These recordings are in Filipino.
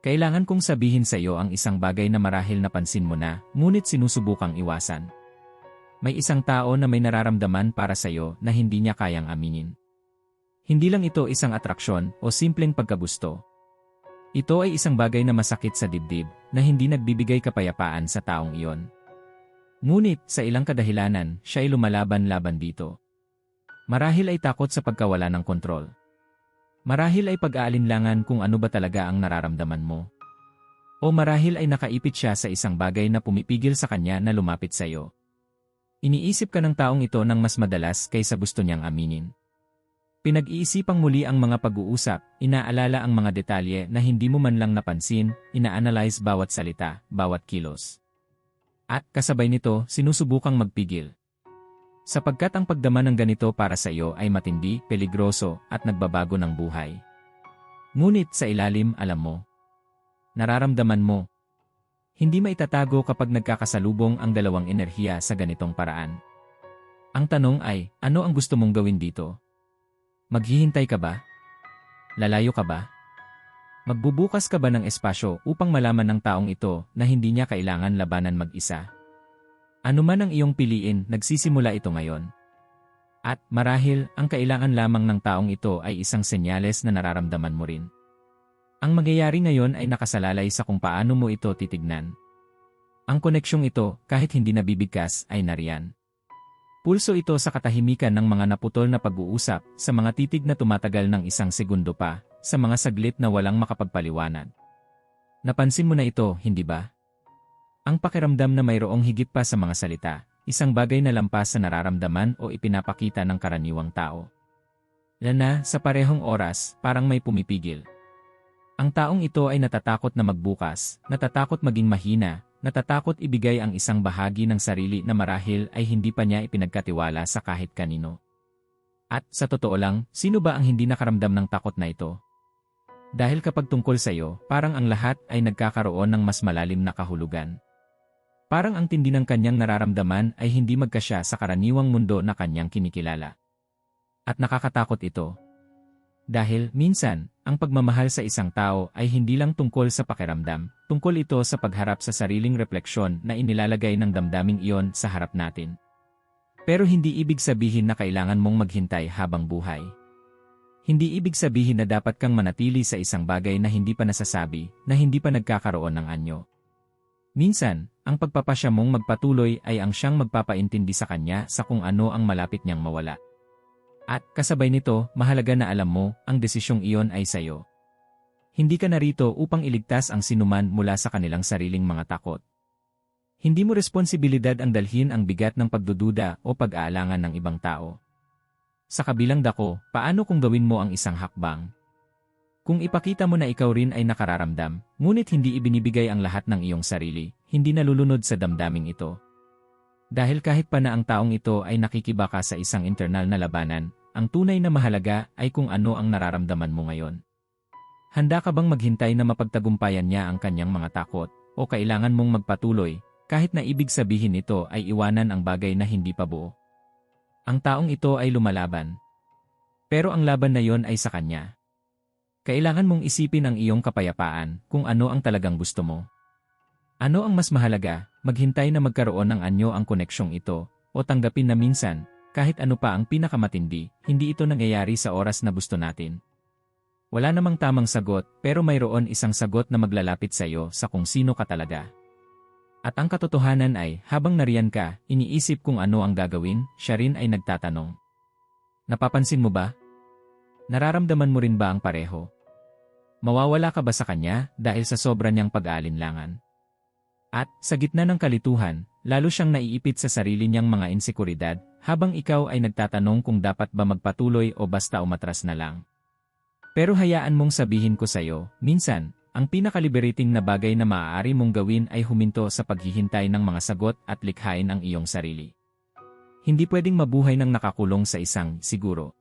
Kailangan kong sabihin sa iyo ang isang bagay na marahil napansin mo na, ngunit sinusubukang iwasan. May isang tao na may nararamdaman para sa iyo na hindi niya kayang aminin. Hindi lang ito isang atraksyon o simpleng pagkagusto. Ito ay isang bagay na masakit sa dibdib na hindi nagbibigay kapayapaan sa taong iyon. Ngunit, sa ilang kadahilanan, siya ay lumalaban-laban dito. Marahil ay takot sa pagkawala ng kontrol. Marahil ay pag-aalinlangan kung ano ba talaga ang nararamdaman mo. O marahil ay nakaipit siya sa isang bagay na pumipigil sa kanya na lumapit sa iyo. Iniisip ka ng taong ito ng mas madalas kaysa gusto niyang aminin. Pinag-iisipang muli ang mga pag-uusap, inaalala ang mga detalye na hindi mo man lang napansin, ina-analyze bawat salita, bawat kilos. At kasabay nito, sinusubukang magpigil. Sapagkat ang pagdama ng ganito para sa iyo ay matindi, peligroso, at nagbabago ng buhay. Ngunit sa ilalim, alam mo. Nararamdaman mo. Hindi maitatago kapag nagkakasalubong ang dalawang enerhiya sa ganitong paraan. Ang tanong ay, ano ang gusto mong gawin dito? Maghihintay ka ba? Lalayo ka ba? Magbubukas ka ba ng espasyo upang malaman ng taong ito na hindi niya kailangan labanan mag-isa? Ano man ang iyong piliin, nagsisimula ito ngayon. At marahil, ang kailangan lamang ng taong ito ay isang senyales na nararamdaman mo rin. Ang mangyayari ngayon ay nakasalalay sa kung paano mo ito titignan. Ang koneksyong ito, kahit hindi nabibigkas, ay nariyan. Pulso ito sa katahimikan ng mga naputol na pag-uusap, sa mga titig na tumatagal ng isang segundo pa, sa mga saglit na walang makapagpaliwanag. Napansin mo na ito, hindi ba? Ang pakiramdam na mayroong higit pa sa mga salita, isang bagay na lampas sa nararamdaman o ipinapakita ng karaniwang tao. Lana, sa parehong oras, parang may pumipigil. Ang taong ito ay natatakot na magbukas, natatakot maging mahina, natatakot ibigay ang isang bahagi ng sarili na marahil ay hindi pa niya ipinagkatiwala sa kahit kanino. At, sa totoo lang, sino ba ang hindi nakaramdam ng takot na ito? Dahil kapag tungkol sa iyo, parang ang lahat ay nagkakaroon ng mas malalim na kahulugan. Parang ang tindi ng kanyang nararamdaman ay hindi magkasya sa karaniwang mundo na kanyang kinikilala. At nakakatakot ito. Dahil, minsan, ang pagmamahal sa isang tao ay hindi lang tungkol sa pakiramdam, tungkol ito sa pagharap sa sariling refleksyon na inilalagay ng damdaming iyon sa harap natin. Pero hindi ibig sabihin na kailangan mong maghintay habang buhay. Hindi ibig sabihin na dapat kang manatili sa isang bagay na hindi pa nasasabi, na hindi pa nagkakaroon ng anyo. Minsan, ang pagpapasya mong magpatuloy ay ang siyang magpapaintindi sa kanya sa kung ano ang malapit niyang mawala. At kasabay nito, mahalaga na alam mo, ang desisyong iyon ay sayo. Hindi ka narito upang iligtas ang sinuman mula sa kanilang sariling mga takot. Hindi mo responsibilidad ang dalhin ang bigat ng pagdududa o pag-aalangan ng ibang tao. Sa kabilang dako, paano kung gawin mo ang isang hakbang? Kung ipakita mo na ikaw rin ay nakararamdam, ngunit hindi ibinibigay ang lahat ng iyong sarili, hindi nalulunod sa damdaming ito. Dahil kahit pa na ang taong ito ay nakikibaka sa isang internal na labanan, ang tunay na mahalaga ay kung ano ang nararamdaman mo ngayon. Handa ka bang maghintay na mapagtagumpayan niya ang kanyang mga takot, o kailangan mong magpatuloy, kahit na ibig sabihin ito ay iwanan ang bagay na hindi pa buo? Ang taong ito ay lumalaban. Pero ang laban na yon ay sa kanya. Kailangan mong isipin ang iyong kapayapaan kung ano ang talagang gusto mo. Ano ang mas mahalaga, maghintay na magkaroon ng anyo ang koneksyong ito, o tanggapin na minsan, kahit ano pa ang pinakamatindi, hindi ito nangyayari sa oras na gusto natin. Wala namang tamang sagot, pero mayroon isang sagot na maglalapit sa iyo sa kung sino ka talaga. At ang katotohanan ay, habang nariyan ka, iniisip kung ano ang gagawin, siya rin ay nagtatanong. Napapansin mo ba, Nararamdaman mo rin ba ang pareho? Mawawala ka ba sa kanya dahil sa sobra niyang pag-aalinlangan? At, sa gitna ng kalituhan, lalo siyang naiipit sa sarili niyang mga insekuridad, habang ikaw ay nagtatanong kung dapat ba magpatuloy o basta umatras na lang. Pero hayaan mong sabihin ko sa'yo, minsan, ang pinakaliberating na bagay na maaari mong gawin ay huminto sa paghihintay ng mga sagot at likhain ang iyong sarili. Hindi pwedeng mabuhay ng nakakulong sa isang siguro.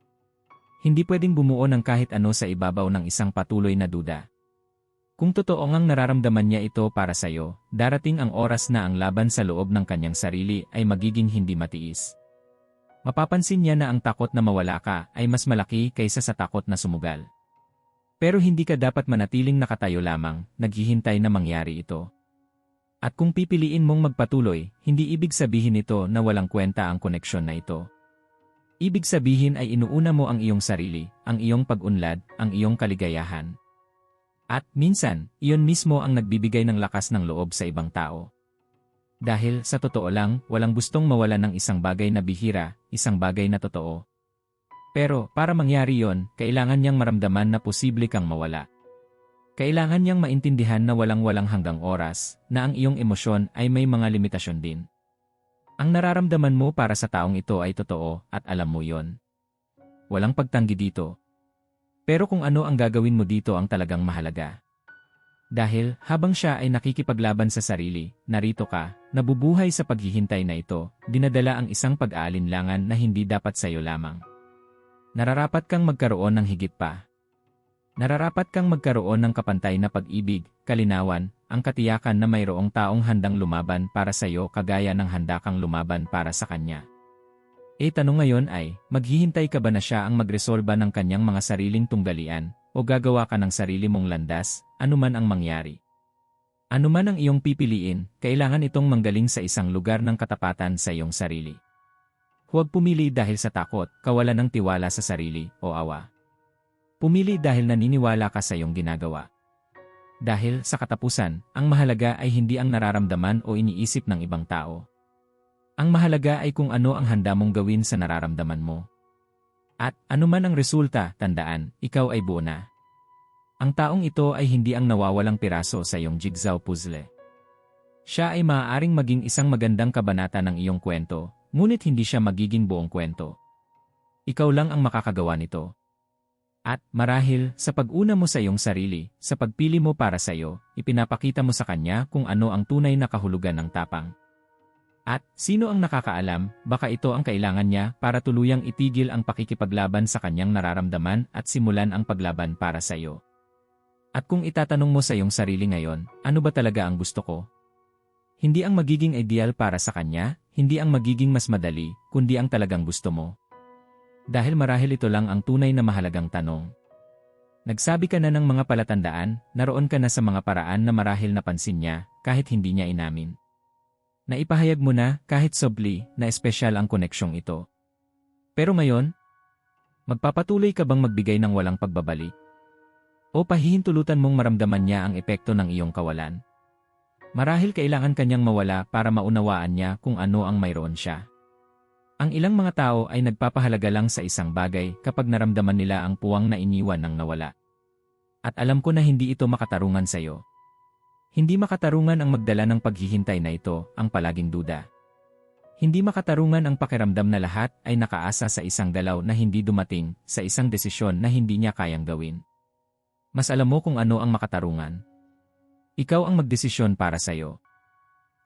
Hindi pwedeng bumuo ng kahit ano sa ibabaw ng isang patuloy na duda. Kung totoo ngang nararamdaman niya ito para sa iyo, darating ang oras na ang laban sa loob ng kanyang sarili ay magiging hindi matiis. Mapapansin niya na ang takot na mawala ka ay mas malaki kaysa sa takot na sumugal. Pero hindi ka dapat manatiling nakatayo lamang, naghihintay na mangyari ito. At kung pipiliin mong magpatuloy, hindi ibig sabihin ito na walang kwenta ang koneksyon na ito. Ibig sabihin ay inuuna mo ang iyong sarili, ang iyong pag-unlad, ang iyong kaligayahan. At minsan, iyon mismo ang nagbibigay ng lakas ng loob sa ibang tao. Dahil sa totoo lang, walang gustong mawala ng isang bagay na bihira, isang bagay na totoo. Pero para mangyari yon, kailangan niyang maramdaman na posible kang mawala. Kailangan niyang maintindihan na walang-walang hanggang oras, na ang iyong emosyon ay may mga limitasyon din. Ang nararamdaman mo para sa taong ito ay totoo at alam mo yon. Walang pagtanggi dito. Pero kung ano ang gagawin mo dito ang talagang mahalaga. Dahil habang siya ay nakikipaglaban sa sarili, narito ka, nabubuhay sa paghihintay na ito, dinadala ang isang pag-aalinlangan na hindi dapat sa iyo lamang. Nararapat kang magkaroon ng higit pa, Nararapat kang magkaroon ng kapantay na pag-ibig, kalinawan, ang katiyakan na mayroong taong handang lumaban para sa iyo kagaya ng handa kang lumaban para sa kanya. E tanong ngayon ay, maghihintay ka ba na siya ang magresolba ng kanyang mga sariling tunggalian, o gagawa ka ng sarili mong landas, anuman ang mangyari? Anuman ang iyong pipiliin, kailangan itong manggaling sa isang lugar ng katapatan sa iyong sarili. Huwag pumili dahil sa takot, kawalan ng tiwala sa sarili, o awa. Pumili dahil naniniwala ka sa iyong ginagawa. Dahil sa katapusan, ang mahalaga ay hindi ang nararamdaman o iniisip ng ibang tao. Ang mahalaga ay kung ano ang handa mong gawin sa nararamdaman mo. At anuman ang resulta, tandaan, ikaw ay buo na. Ang taong ito ay hindi ang nawawalang piraso sa iyong jigsaw puzzle. Siya ay maaaring maging isang magandang kabanata ng iyong kwento, ngunit hindi siya magiging buong kwento. Ikaw lang ang makakagawa nito. At, marahil, sa pag-una mo sa iyong sarili, sa pagpili mo para sa iyo, ipinapakita mo sa kanya kung ano ang tunay na kahulugan ng tapang. At, sino ang nakakaalam, baka ito ang kailangan niya para tuluyang itigil ang pakikipaglaban sa kanyang nararamdaman at simulan ang paglaban para sa iyo. At kung itatanong mo sa iyong sarili ngayon, ano ba talaga ang gusto ko? Hindi ang magiging ideal para sa kanya, hindi ang magiging mas madali, kundi ang talagang gusto mo. Dahil marahil ito lang ang tunay na mahalagang tanong. Nagsabi ka na ng mga palatandaan, naroon ka na sa mga paraan na marahil napansin niya, kahit hindi niya inamin. Naipahayag mo na, kahit sobli, na espesyal ang koneksyong ito. Pero ngayon, magpapatuloy ka bang magbigay ng walang pagbabalik? O pahihintulutan mong maramdaman niya ang epekto ng iyong kawalan? Marahil kailangan kanyang mawala para maunawaan niya kung ano ang mayroon siya. Ang ilang mga tao ay nagpapahalaga lang sa isang bagay kapag naramdaman nila ang puwang na iniwan ng nawala. At alam ko na hindi ito makatarungan sa iyo. Hindi makatarungan ang magdala ng paghihintay na ito, ang palaging duda. Hindi makatarungan ang pakiramdam na lahat ay nakaasa sa isang dalaw na hindi dumating, sa isang desisyon na hindi niya kayang gawin. Mas alam mo kung ano ang makatarungan. Ikaw ang magdesisyon para sa iyo.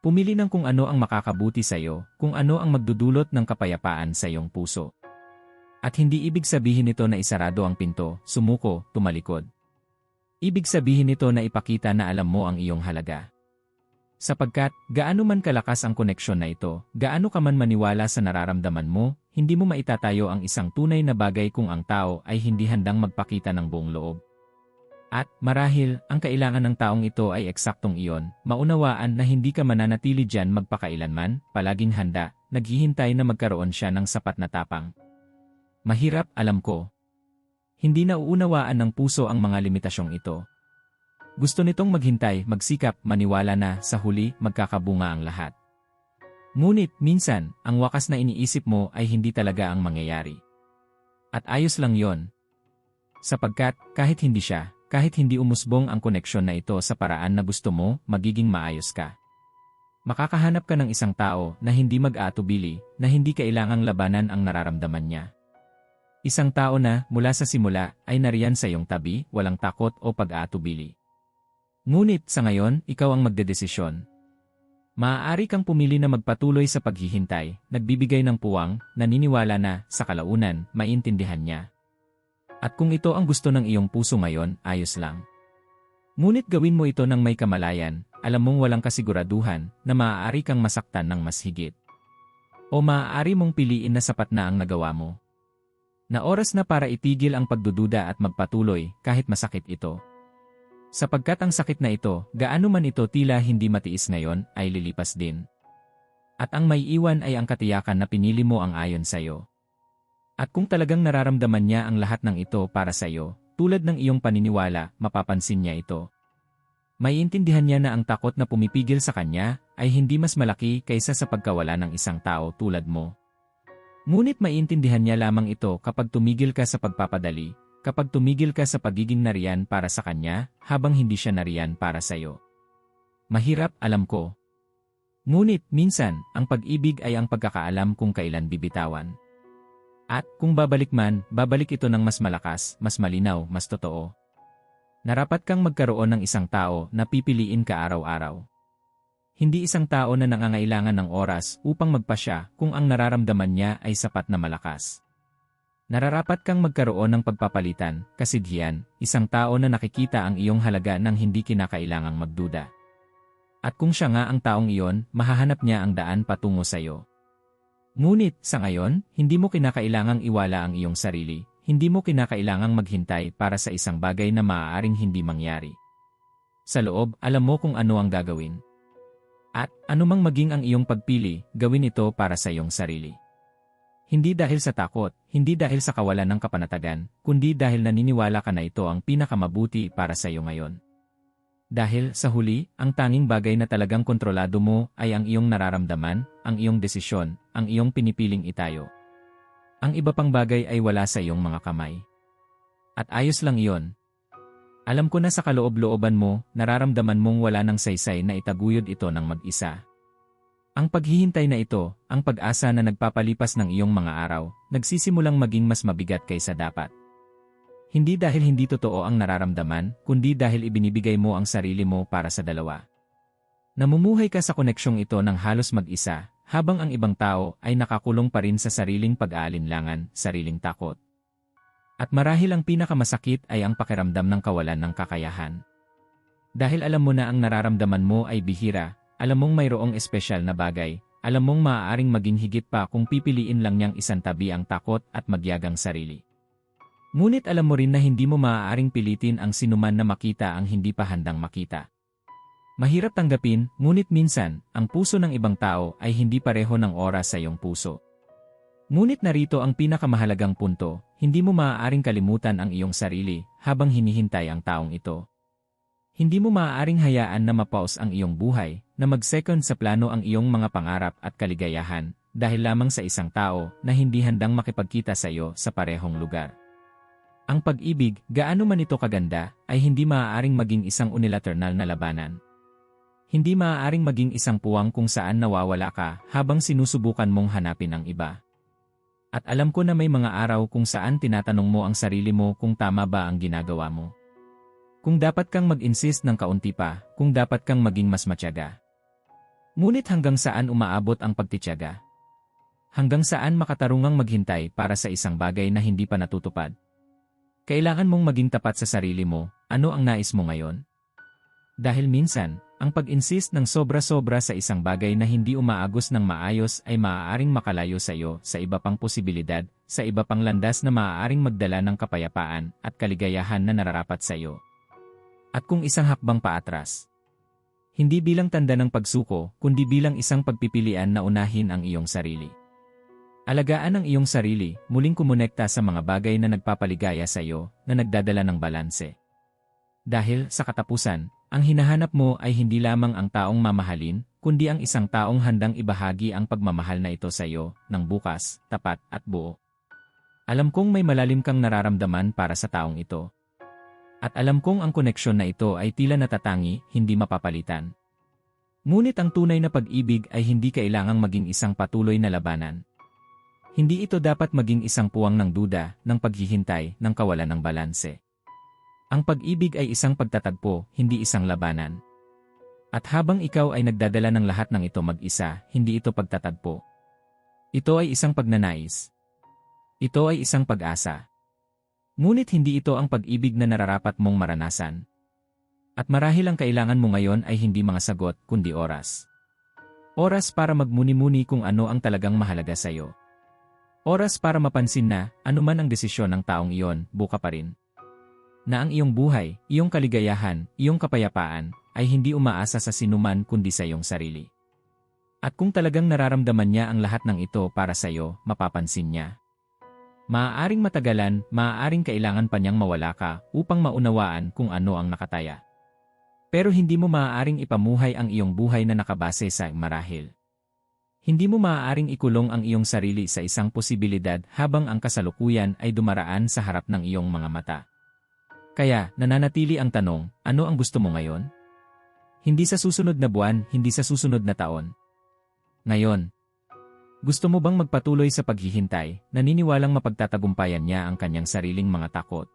Pumili ng kung ano ang makakabuti sa iyo, kung ano ang magdudulot ng kapayapaan sa iyong puso. At hindi ibig sabihin nito na isarado ang pinto, sumuko, tumalikod. Ibig sabihin nito na ipakita na alam mo ang iyong halaga. Sapagkat, gaano man kalakas ang koneksyon na ito, gaano ka man maniwala sa nararamdaman mo, hindi mo maitatayo ang isang tunay na bagay kung ang tao ay hindi handang magpakita ng buong loob. At, marahil, ang kailangan ng taong ito ay eksaktong iyon, maunawaan na hindi ka mananatili dyan magpakailanman, palaging handa, naghihintay na magkaroon siya ng sapat na tapang. Mahirap, alam ko. Hindi na uunawaan ng puso ang mga limitasyong ito. Gusto nitong maghintay, magsikap, maniwala na, sa huli, magkakabunga ang lahat. Ngunit, minsan, ang wakas na iniisip mo ay hindi talaga ang mangyayari. At ayos lang yon. Sapagkat, kahit hindi siya, kahit hindi umusbong ang koneksyon na ito sa paraan na gusto mo, magiging maayos ka. Makakahanap ka ng isang tao na hindi mag-aatubili, na hindi kailangang labanan ang nararamdaman niya. Isang tao na, mula sa simula, ay nariyan sa iyong tabi, walang takot o pag-aatubili. Ngunit sa ngayon, ikaw ang magdedesisyon. Maaari kang pumili na magpatuloy sa paghihintay, nagbibigay ng puwang, naniniwala na, sa kalaunan, maintindihan niya. At kung ito ang gusto ng iyong puso ngayon, ayos lang. Ngunit gawin mo ito ng may kamalayan, alam mong walang kasiguraduhan na maaari kang masaktan ng mas higit. O maaari mong piliin na sapat na ang nagawa mo. Na oras na para itigil ang pagdududa at magpatuloy kahit masakit ito. Sapagkat ang sakit na ito, gaano man ito tila hindi matiis ngayon, ay lilipas din. At ang may iwan ay ang katiyakan na pinili mo ang ayon sa iyo. At kung talagang nararamdaman niya ang lahat ng ito para sa iyo, tulad ng iyong paniniwala, mapapansin niya ito. Maiintindihan niya na ang takot na pumipigil sa kanya ay hindi mas malaki kaysa sa pagkawala ng isang tao tulad mo. Ngunit maiintindihan niya lamang ito kapag tumigil ka sa pagpapadali, kapag tumigil ka sa pagiging nariyan para sa kanya, habang hindi siya nariyan para sa iyo. Mahirap, alam ko. Ngunit, minsan, ang pag-ibig ay ang pagkakaalam kung kailan bibitawan. At, kung babalik man, babalik ito ng mas malakas, mas malinaw, mas totoo. Narapat kang magkaroon ng isang tao na pipiliin ka araw-araw. Hindi isang tao na nangangailangan ng oras upang magpasya kung ang nararamdaman niya ay sapat na malakas. Nararapat kang magkaroon ng pagpapalitan, kasidhian, isang tao na nakikita ang iyong halaga nang hindi kinakailangang magduda. At kung siya nga ang taong iyon, mahahanap niya ang daan patungo sa iyo. Ngunit, sa ngayon, hindi mo kinakailangang iwala ang iyong sarili, hindi mo kinakailangang maghintay para sa isang bagay na maaaring hindi mangyari. Sa loob, alam mo kung ano ang gagawin. At, anumang maging ang iyong pagpili, gawin ito para sa iyong sarili. Hindi dahil sa takot, hindi dahil sa kawalan ng kapanatagan, kundi dahil naniniwala ka na ito ang pinakamabuti para sa iyo ngayon. Dahil, sa huli, ang tanging bagay na talagang kontrolado mo ay ang iyong nararamdaman, ang iyong desisyon, ang iyong pinipiling itayo. Ang iba pang bagay ay wala sa iyong mga kamay. At ayos lang iyon. Alam ko na sa kaloob-looban mo, nararamdaman mong wala ng saysay na itaguyod ito ng mag-isa. Ang paghihintay na ito, ang pag-asa na nagpapalipas ng iyong mga araw, nagsisimulang maging mas mabigat kaysa dapat. Hindi dahil hindi totoo ang nararamdaman, kundi dahil ibinibigay mo ang sarili mo para sa dalawa. Namumuhay ka sa koneksyong ito ng halos mag-isa, habang ang ibang tao ay nakakulong pa rin sa sariling pag-aalinlangan, sariling takot. At marahil ang pinakamasakit ay ang pakiramdam ng kawalan ng kakayahan. Dahil alam mo na ang nararamdaman mo ay bihira, alam mong mayroong espesyal na bagay, alam mong maaaring maging higit pa kung pipiliin lang niyang isantabi ang takot at magyagang sarili. Ngunit alam mo rin na hindi mo maaaring pilitin ang sinuman na makita ang hindi pa handang makita. Mahirap tanggapin, ngunit minsan, ang puso ng ibang tao ay hindi pareho ng oras sa iyong puso. Ngunit narito ang pinakamahalagang punto, hindi mo maaaring kalimutan ang iyong sarili habang hinihintay ang taong ito. Hindi mo maaaring hayaan na mapaus ang iyong buhay, na mag-second sa plano ang iyong mga pangarap at kaligayahan, dahil lamang sa isang tao na hindi handang makipagkita sa iyo sa parehong lugar. Ang pag-ibig, gaano man ito kaganda, ay hindi maaaring maging isang unilateral na labanan. Hindi maaaring maging isang puwang kung saan nawawala ka habang sinusubukan mong hanapin ang iba. At alam ko na may mga araw kung saan tinatanong mo ang sarili mo kung tama ba ang ginagawa mo. Kung dapat kang mag-insist ng kaunti pa, kung dapat kang maging mas matyaga. Ngunit hanggang saan umaabot ang pagtityaga? Hanggang saan makatarungang maghintay para sa isang bagay na hindi pa natutupad? Kailangan mong maging tapat sa sarili mo, ano ang nais mo ngayon? Dahil minsan, ang pag-insist ng sobra-sobra sa isang bagay na hindi umaagos ng maayos ay maaaring makalayo sa iyo sa iba pang posibilidad, sa iba pang landas na maaaring magdala ng kapayapaan at kaligayahan na nararapat sa iyo. At kung isang hakbang paatras, hindi bilang tanda ng pagsuko, kundi bilang isang pagpipilian na unahin ang iyong sarili. Alagaan ang iyong sarili, muling kumonekta sa mga bagay na nagpapaligaya sa iyo, na nagdadala ng balanse. Dahil, sa katapusan, ang hinahanap mo ay hindi lamang ang taong mamahalin, kundi ang isang taong handang ibahagi ang pagmamahal na ito sa iyo, ng bukas, tapat, at buo. Alam kong may malalim kang nararamdaman para sa taong ito, at alam kong ang koneksyon na ito ay tila natatangi, hindi mapapalitan. Ngunit ang tunay na pag-ibig ay hindi kailangang maging isang patuloy na labanan. Hindi ito dapat maging isang puwang ng duda, ng paghihintay, ng kawalan ng balanse. Ang pag-ibig ay isang pagtatagpo, hindi isang labanan. At habang ikaw ay nagdadala ng lahat ng ito mag-isa, hindi ito pagtatagpo. Ito ay isang pagnanais. Ito ay isang pag-asa. Ngunit hindi ito ang pag-ibig na nararapat mong maranasan. At marahil ang kailangan mo ngayon ay hindi mga sagot, kundi oras. Oras para magmuni-muni kung ano ang talagang mahalaga sa iyo. Oras para mapansin na, anuman ang desisyon ng taong iyon, buka pa rin. Na ang iyong buhay, iyong kaligayahan, iyong kapayapaan, ay hindi umaasa sa sinuman kundi sa iyong sarili. At kung talagang nararamdaman niya ang lahat ng ito para sa iyo, mapapansin niya. Maaaring matagalan, maaaring kailangan pa niyang mawala ka upang maunawaan kung ano ang nakataya. Pero hindi mo maaaring ipamuhay ang iyong buhay na nakabase sa marahil. Hindi mo maaaring ikulong ang iyong sarili sa isang posibilidad habang ang kasalukuyan ay dumaraan sa harap ng iyong mga mata. Kaya, nananatili ang tanong, ano ang gusto mo ngayon? Hindi sa susunod na buwan, hindi sa susunod na taon. Ngayon, gusto mo bang magpatuloy sa paghihintay, naniniwalang mapagtatagumpayan niya ang kanyang sariling mga takot?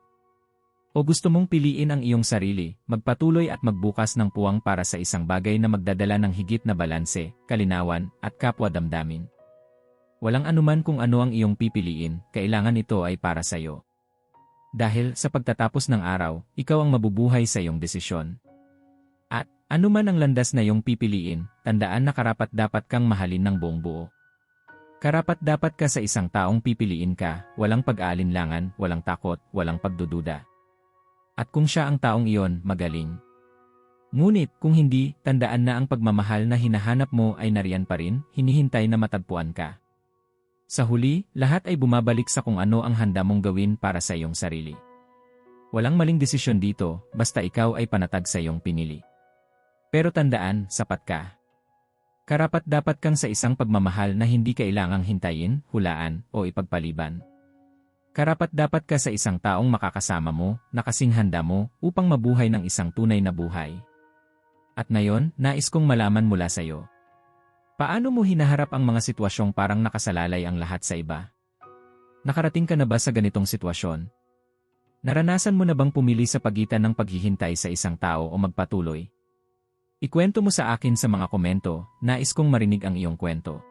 O gusto mong piliin ang iyong sarili, magpatuloy at magbukas ng puwang para sa isang bagay na magdadala ng higit na balanse, kalinawan, at kapwa damdamin. Walang anuman kung ano ang iyong pipiliin, kailangan ito ay para sa iyo. Dahil sa pagtatapos ng araw, ikaw ang mabubuhay sa iyong desisyon. At, anuman ang landas na iyong pipiliin, tandaan na karapat dapat kang mahalin ng buong buo. Karapat dapat ka sa isang taong pipiliin ka, walang pag-aalinlangan, walang takot, walang pagdududa. At kung siya ang taong iyon, magaling. Ngunit kung hindi, tandaan na ang pagmamahal na hinahanap mo ay nariyan pa rin, hinihintay na matagpuan ka. Sa huli, lahat ay bumabalik sa kung ano ang handa mong gawin para sa iyong sarili. Walang maling desisyon dito, basta ikaw ay panatag sa iyong pinili. Pero tandaan, sapat ka. Karapat dapat kang sa isang pagmamahal na hindi kailangang hintayin, hulaan, o ipagpaliban. Karapat dapat ka sa isang taong makakasama mo, na kasing handa mo, upang mabuhay ng isang tunay na buhay. At ngayon, nais kong malaman mula sa iyo. Paano mo hinaharap ang mga sitwasyong parang nakasalalay ang lahat sa iba? Nakarating ka na ba sa ganitong sitwasyon? Naranasan mo na bang pumili sa pagitan ng paghihintay sa isang tao o magpatuloy? Ikwento mo sa akin sa mga komento, nais kong marinig ang iyong kwento.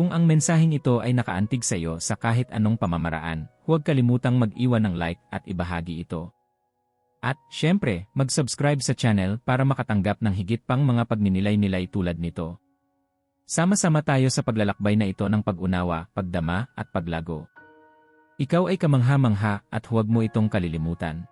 Kung ang mensaheng ito ay nakaantig sa iyo sa kahit anong pamamaraan, huwag kalimutang mag-iwan ng like at ibahagi ito. At, syempre, mag-subscribe sa channel para makatanggap ng higit pang mga pagninilay-nilay tulad nito. Sama-sama tayo sa paglalakbay na ito ng pag-unawa, pagdama, at paglago. Ikaw ay kamangha-mangha at huwag mo itong kalilimutan.